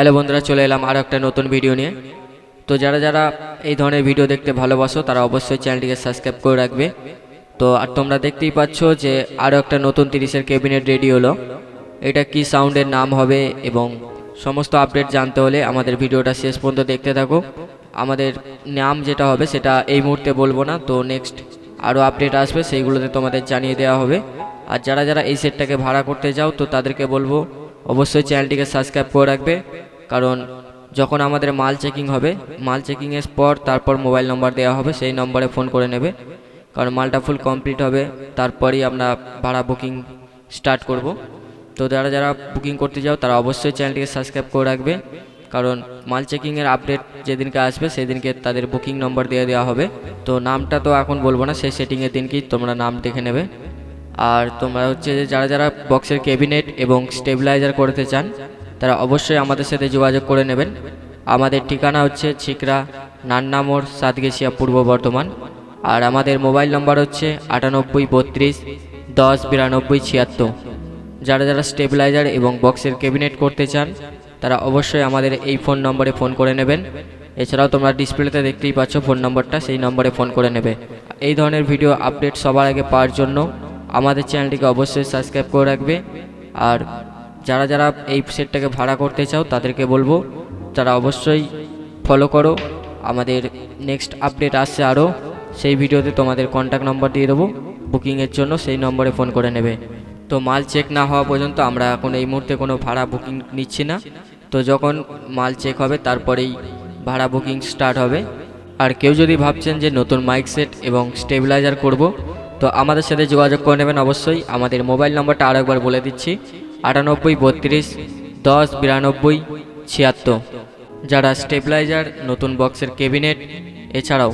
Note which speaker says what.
Speaker 1: Hello বন্ধুরা, চলে এলাম আরও একটা নতুন ভিডিও নিয়ে। তো যারা যারা এই ধরনের ভিডিও দেখতে ভালোবাসো, তারা অবশ্যই চ্যানেলটিকে সাবস্ক্রাইব করে রাখবে। তো আর তোমরা দেখতেই পাচ্ছ যে আরও একটা নতুন তিরিশের ক্যাবিনেট রেডি হলো। এটা কি সাউন্ডের নাম হবে এবং সমস্ত আপডেট জানতে হলে আমাদের ভিডিওটা শেষ পর্যন্ত দেখতে থাকো। আমাদের নাম যেটা হবে, সেটা এই মুহূর্তে বলব না। তো নেক্সট আরও আপডেট আসবে, সেইগুলোতে তোমাদের জানিয়ে দেওয়া হবে। আর যারা যারা এই সেটটাকে ভাড়া করতে যাও তো তাদেরকে বলব, অবশ্যই চ্যানেলটিকে সাবস্ক্রাইব করে রাখবে। কারণ যখন আমাদের মাল চেকিং হবে, মাল চেকিংয়ের পর তারপর মোবাইল নম্বর দেওয়া হবে, সেই নম্বরে ফোন করে নেবে। কারণ মালটা ফুল কমপ্লিট হবে, তারপরেই আমরা ভাড়া বুকিং স্টার্ট করব। তো যারা যারা বুকিং করতে যাও, তারা অবশ্যই চ্যানেলটিকে সাবস্ক্রাইব করে রাখবে। কারণ মাল চেকিংয়ের আপডেট যেদিনকে আসবে, সেদিনকে তাদের বুকিং নম্বর দিয়ে দেওয়া হবে। তো নামটা তো এখন বলব না, সেই সেটিংয়ের দিনকেই তোমরা নাম দেখে নেবে। আর তোমরা হচ্ছে যে, যারা যারা বক্সের ক্যাবিনেট এবং স্টেবিলাইজার করতে চান তারা অবশ্যই আমাদের সাথে যোগাযোগ করে নেবেন। আমাদের ঠিকানা হচ্ছে ছিকরা নান্না মোড় সাতগেছিয়া পূর্ব বর্ধমান। আর আমাদের মোবাইল নম্বর হচ্ছে আটানব্বই বত্রিশ, দশ বিরানব্বই ছিয়াত্তর। যারা যারা স্টেবিলাইজার এবং বক্সের ক্যাবিনেট করতে চান, তারা অবশ্যই আমাদের এই ফোন নম্বরে ফোন করে নেবেন। এছাড়াও তোমরা ডিসপ্লেতে দেখতেই পাচ্ছ ফোন নম্বরটা, সেই নম্বরে ফোন করে নেবে। এই ধরনের ভিডিও আপডেট সবার আগে পাওয়ার জন্য আমাদের চ্যানেলটিকে অবশ্যই সাবস্ক্রাইব করে রাখবে। আর যারা যারা এই সেটটাকে ভাড়া করতে চাও, তাদেরকে বলব, তারা অবশ্যই ফলো করো। আমাদের নেক্সট আপডেট আসছে আরও সেই ভিডিওতে তোমাদের কন্ট্যাক্ট নম্বর দিয়ে দেবো। বুকিংয়ের জন্য সেই নম্বরে ফোন করে নেবে। তো মাল চেক না হওয়া পর্যন্ত আমরা এখন এই মুহূর্তে কোনো ভাড়া বুকিং নিচ্ছি না। তো যখন মাল চেক হবে, তারপরেই ভাড়া বুকিং স্টার্ট হবে। আর কেউ যদি ভাবছেন যে নতুন মাইক সেট এবং স্টেবিলাইজার করব, তো আমাদের সাথে যোগাযোগ করে নেবেন অবশ্যই। আমাদের মোবাইল নম্বরটা আরও একবার বলে দিচ্ছি। আটানব্বই বত্রিশ দশ বিরানব্বই ছিয়াত্তর। যারা স্টেবিলাইজার নতুন বক্সের ক্যাবিনেট এছাড়াও